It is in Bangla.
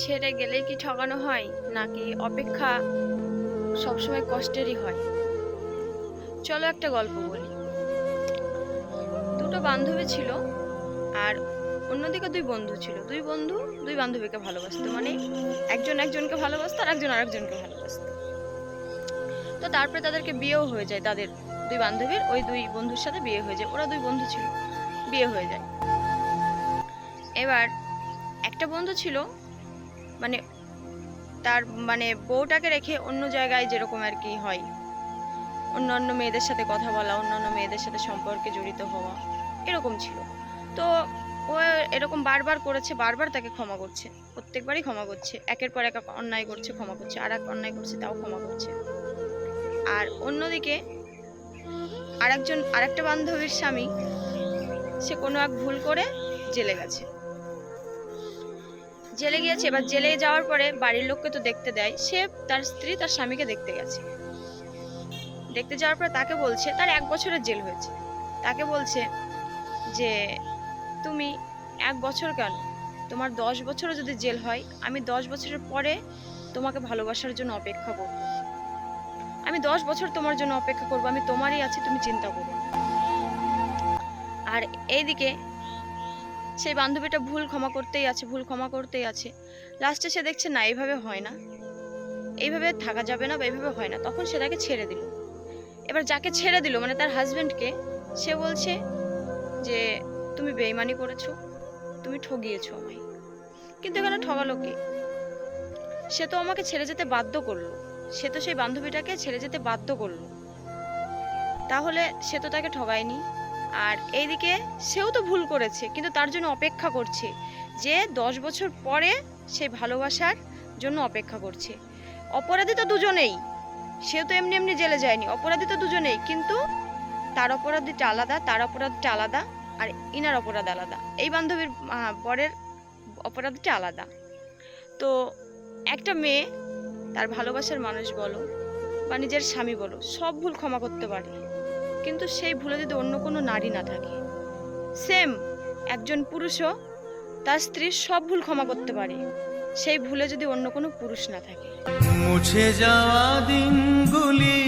ছেড়ে গেলেই কি ঠকানো হয়? নাকি অপেক্ষা সবসময় কষ্টেরই হয়? চলো একটা গল্প বলি। দুটো বান্ধবী ছিল আর অন্যদিকে দুই বন্ধু ছিল। দুই বন্ধু দুই বান্ধবীকে ভালোবাসতো। মানে একজন একজনকে ভালোবাসতো আর একজন আরেকজনকে ভালোবাসতো। তো তারপরে তাদেরকে বিয়েও হয়ে যায়। তাদের দুই বান্ধবীর ওই দুই বন্ধুর সাথে বিয়ে হয়ে যায়। ওরা দুই বন্ধু ছিল। বিয়ে হয়ে যায়। এবার একটা বন্ধু ছিল মানে তার মানে বউটাকে রেখে অন্য জায়গায় যেরকম আর কি হয়। অন্য অন্য মেয়েদের সাথে কথা বলা, অন্য অন্য মেয়েদের সাথে সম্পর্কে জড়িত হওয়া, এরকম ছিল। তো ও এরকম বারবার করেছে, বারবার তাকে ক্ষমা করছে। প্রত্যেকবারই ক্ষমা করছে। একের পর এক অন্যায় করছে, ক্ষমা করছে। আর এক অন্যায় করছে, তাও ক্ষমা করছে। আর অন্যদিকে আরেকজন, আরেকটা বান্ধবীর স্বামী, সে কোনো এক ভুল করে জেলে গেছে। জেলে গিয়েছে এবার জেলে যাওয়ার পরে বাড়ির লোককে তো দেখতে দেয়। সে তার স্ত্রী তার স্বামীকে দেখতে গেছে। দেখতে যাওয়ার পরে তাকে বলছে, তার এক বছরের জেল হয়েছে। তাকে বলছে যে, তুমি এক বছর কেন? তোমার দশ বছরও যদি জেল হয়, আমি দশ বছরের পরে তোমাকে ভালোবাসার জন্য অপেক্ষা করব। আমি দশ বছর তোমার জন্য অপেক্ষা করব, আমি তোমারই আছি, তুমি চিন্তা করো আর এইদিকে সেই বান্ধবীটা ভুল ক্ষমা করতেই আছে, ভুল ক্ষমা করতেই আছে। লাস্টে সে দেখছে, না, এইভাবে হয় না। এইভাবে থাকা যাবে না বা এইভাবে হয় না। তখন সে তাকে ছেড়ে দিল। এবার যাকে ছেড়ে দিল মানে তার হাজবেন্ডকে সে বলছে যে, তুমি বেইমানি করেছ, তুমি ঠগিয়েছো আমায়। কিন্তু এখানে ঠগালো কি? সে তো আমাকে ছেড়ে যেতে বাধ্য করল। সে তো সেই বান্ধবীটাকে ছেড়ে যেতে বাধ্য করল। তাহলে সে তো তাকে ঠগায়নি। আর এইদিকে সেও তো ভুল করেছে, কিন্তু তার জন্য অপেক্ষা করছে। যে দশ বছর পরে সে ভালোবাসার জন্য অপেক্ষা করছে। অপরাধী তো দুজনেই। সে তো এমনি এমনি জেলে যায়নি, অপরাধী তো দুজনেই, কিন্তু তার অপরাধীটা আলাদা, তার অপরাধটা আলাদা, আর ইনার অপরাধ আলাদা। এই বান্ধবীর বরের অপরাধটা আলাদা। তো একটা মেয়ে, তার ভালোবাসার মানুষ বলো বা নিজের স্বামী বলো, সব ভুল ক্ষমা করতে পারে। কিন্তু সেই ভুলে যদি অন্য কোনো নারী না থাকে। সেম একজন পুরুষও তার স্ত্রীর সব ভুল ক্ষমা করতে পারে। সেই ভুলে যদি অন্য কোনো পুরুষ না থাকে। মুছে যাওয়া দিনগুলি